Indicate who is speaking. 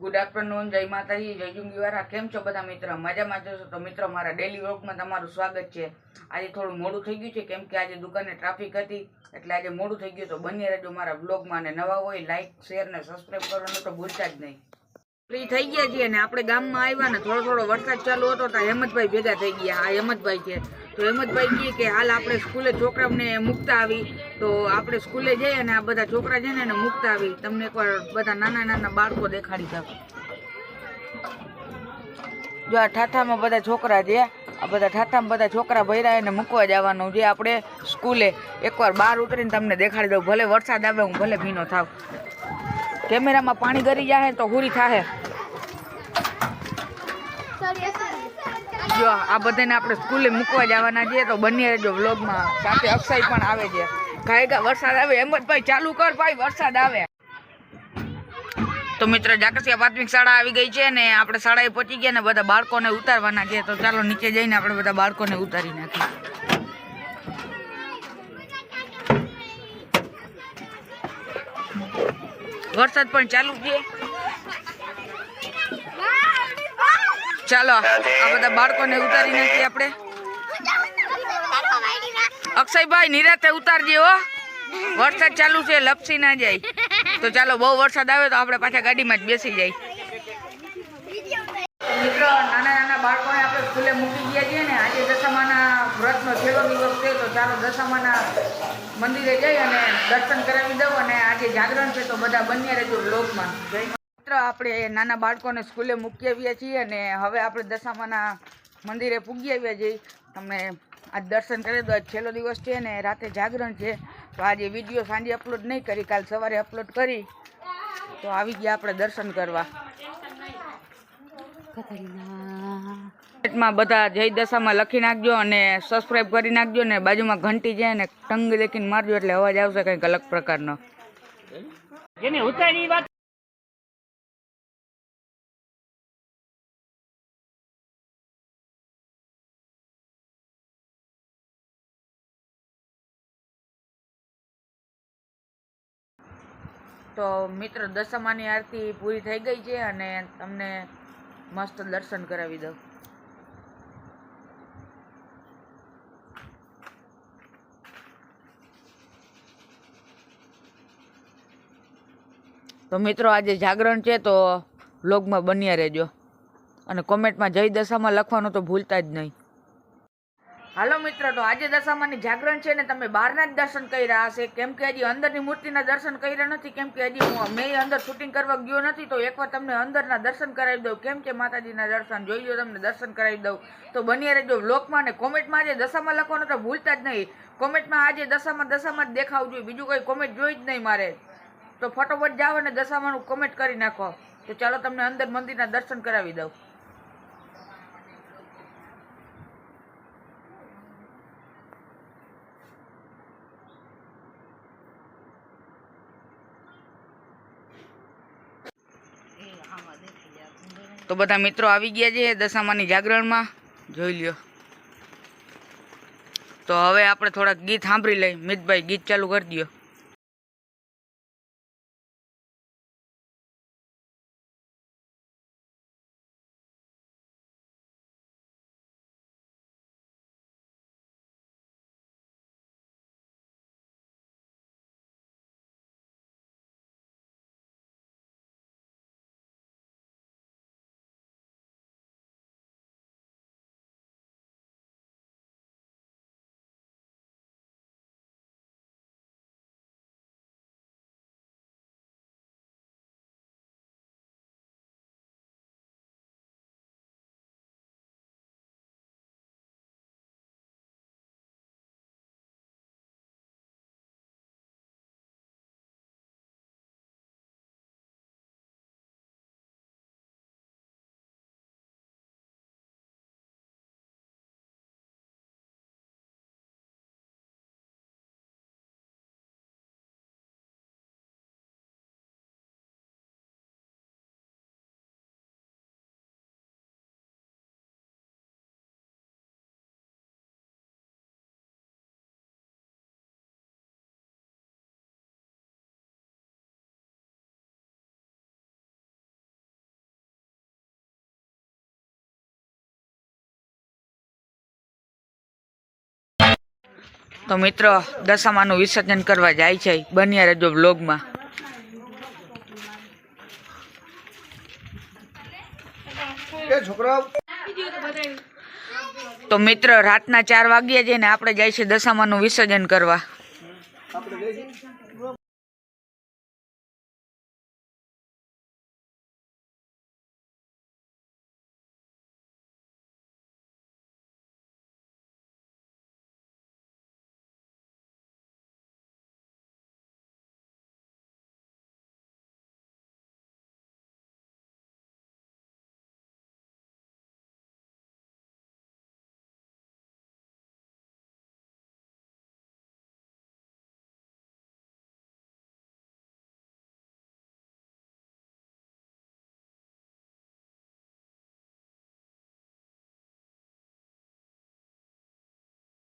Speaker 1: Good afternoon, જય માતાજી, જય જુંગીવારા. કેમ છો બધા મિત્ર? મજામાં જશો તો મિત્રો, મારા ડેલી વર્કમાં તમારું સ્વાગત છે. આજે થોડું મોડું થઈ ગયું છે, કેમ કે આજે દુકાને ટ્રાફિક હતી, એટલે આજે મોડું થઈ ગયું. તો બની રહેજો મારા બ્લોગમાં અને નવા હોય લાઇક શેર ને સબસ્ક્રાઈબ કરવાનું તો ભૂલતા જ નહીં. થઈ ગયા છીએ ને આપણે ગામમાં આવ્યા ને થોડો થોડો વરસાદ ચાલુ હતો તો હેમંતભાઈ ભેગા થઈ ગયા. આ હેમંતભાઈ છે. તો હેમંતભાઈ કહે કે હાલ આપણે સ્કૂલે છોકરાઓને મૂકતા આવી. તો આપણે સ્કૂલે જઈએ અને આ બધા છોકરા છે ને એને મૂકતા આવી. તમને એકવાર બધા નાના નાના બાળકો દેખાડી શકો જો આ ઠાઠામાં બધા છોકરા છે, આ બધા ઠાઠામાં બધા છોકરા ભર્યા એને મૂકવા જવાનું છે. આપણે સ્કૂલે એકવાર બહાર ઉતરીને તમને દેખાડી દઉં. ભલે વરસાદ આવે હું ભલે ભીનો થાવ. કેમેરામાં પાણી ગરી જાય તો હુરી થાય જો, આ બધાને આપણે સ્કૂલે મૂકવા જવાના છીએ તો બની રહેજો વ્લોગમાં સાથે અક્ષય પણ આવે છે. ગાયગા વરસાદ આવે એમ જ ભાઈ, ચાલુ કર ભાઈ, વરસાદ આવે. તો મિત્ર, જાકસિયા પ્રાથમિક શાળા આવી ગઈ છે ને આપણે શાળાએ પહોંચી ગયા ને બધા બાળકોને ઉતારવાના છે. તો ચાલો નીચે જઈને આપણે બધા બાળકોને ઉતારી નાખીએ. વરસાદ પણ ચાલુ છે. ચાલો, આ બધા બાળકોને ઉતારી નાખીએ આપણે. અક્ષયભાઈ, નિરાતે ઉતારજે હો. વરસાદ ચાલુ છે, લપસી ના જાય. તો ચાલો, બહુ વરસાદ આવે તો આપણે પાછા ગાડીમાં જ બેસી જાય મિત્રો નાના નાના બાળકોને આપણે સ્કૂલે મૂકી ગયા છીએ ને આજે દશામાના વ્રતનો છેલ્લો દિવસ છે તો ચાલો દશામાના મંદિરે જઈ અને દર્શન કરાવી દઉં અને આજે જાગરણ છે તો બધા બન્યા રહેજો બ્લોગમાં માત્ર, આપણે નાના બાળકોને સ્કૂલે મૂકી આવ્યા છીએ અને હવે આપણે દશામાના મંદિરે પૂગી આવ્યા છીએ. તમને આજ દર્શન કરી દો. આજ છેલ્લો દિવસ છે ને રાતે જાગરણ છે. તો આજે વીડિયો સાંજે અપલોડ નહીં કરી, કાલ સવારે અપલોડ કરી. તો આવી ગયા આપણે દર્શન કરવા. માં બધા જય દશામાં લખી નાખજો અને સબસ્ક્રાઇબ કરી નાખજો ને બાજુમાં ઘંટી છે ને ટંગ લેખીને મારજો એટલે અવાજ આવશે કંઈક અલગ પ્રકારનો.
Speaker 2: જેને ઉતારી વાત
Speaker 1: તો મિત્ર દશામાની આરતી પૂરી થઈ ગઈ છે અને તમને મસ્ત દર્શન કરાવી દઉં. તો મિત્રો આજે જાગરણ છે તો બ્લોગમાં બન્યા રહેજો. અને કોમેન્ટમાં જય દશામાં લખવાનું તો ભૂલતા જ નહીં. હાલો મિત્રો, તો આજે દશામાની જાગરણ છે ને તમે બહારના જ દર્શન કર્યા હશે. કેમ કે હજી અંદરની મૂર્તિના દર્શન કર્યા નથી. કેમ કે હજી હું મેં અંદર શૂટિંગ કરવા ગયો નથી, તો એકવાર તમને અંદરના દર્શન કરાવી દઉં. કેમ કે માતાજીના દર્શન જોઈ લો તમને દર્શન કરાવી દઉં. તો બની રહેજો વ્લોગમાં અને કોમેન્ટમાં આજે દશામાં લખવાનું તો ભૂલતા જ નહીં. કોમેન્ટમાં આજે દશામાં દશામાં જ દેખાવું જોઈએ. બીજું કોઈ કોમેન્ટ જોઈ જ નહીં મારે. તો ફટોફટ જાઓ અને દશામાનું કોમેન્ટ કરી નાખો. તો ચાલો તમને અંદર મંદિરના દર્શન કરાવી દઉં. તો બધા મિત્રો આવી ગયા છે દશામાની જાગરણમાં. જોઈ લ્યો. તો હવે આપણે થોડાક ગીત સાંભળી લઈ. મિતભાઈ ગીત ચાલુ કરી દો તો મિત્રો દશામાનું વિસર્જન કરવા જાય છે. બન્યા રહેજો બ્લોગમાં તો મિત્ર રાતના ચાર વાગ્યા છે ને આપણે જાય છે દશામાનું વિસર્જન કરવા.